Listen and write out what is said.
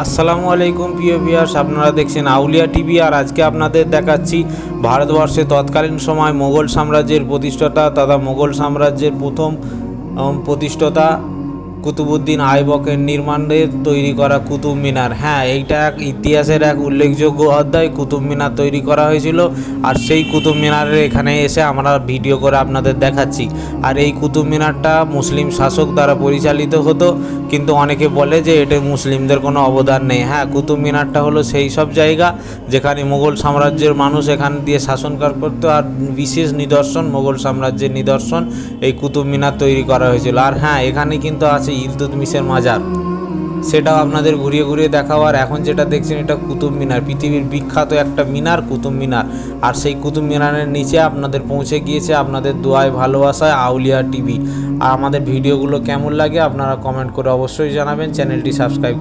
আসসালামু আলাইকুম, প্রিয় ভিউয়ার্স। আপনারা দেখছেন আউলিয়া টিভি আর আজকে আপনাদের দেখাচ্ছি ভারতবর্ষে তৎকালীন সময় মোগল সাম্রাজ্যের প্রতিষ্ঠাতা তথা মোগল সাম্রাজ্যের প্রথম প্রতিষ্ঠাতা কুতুবুদ্দিন আইবকের নির্মাণে তৈরি করা কুতুব মিনার। হ্যাঁ এইটা এক ইতিহাসের এক উল্লেখযোগ্য অধ্যায়। কুতুব মিনার তৈরি করা হয়েছিল আর সেই কুতুব মিনারের এখানে এসে আমরা ভিডিও করে আপনাদের দেখাচ্ছি। আর এই কুতুব মিনারটা মুসলিম শাসক দ্বারা পরিচালিত হতো, কিন্তু অনেকে বলে যে এটা মুসলিমদের কোনো অবদান নেই। হ্যাঁ কুতুব মিনারটা হলো সেই সব জায়গা যেখানে মুঘল সাম্রাজ্যের মানুষ এখান দিয়ে শাসনকার করতো আর বিশেষ নিদর্শন মুঘল সাম্রাজ্যের নিদর্শন এই কুতুব মিনার তৈরি করা হয়েছিল। আর হ্যাঁ এখানে কিন্তু আছে ইলতুতমিশের মাজার। সেটাও আপনাদের ঘুরিয়ে ঘুরিয়ে দেখাও আর এখন যেটা দেখছেন, এটা কুতুব মিনার। পৃথিবীর বিখ্যাত একটা মিনার, কুতুব মিনার। আর সেই কুতুব মিনারের নিচে আপনাদের পৌঁছে গিয়েছে আপনাদের দোয়ায়, ভালোবাসায় আউলিয়া টিভি। আর আমাদের ভিডিওগুলো কেমন লাগে আপনারা কমেন্ট করে অবশ্যই জানাবেন। চ্যানেলটি সাবস্ক্রাইব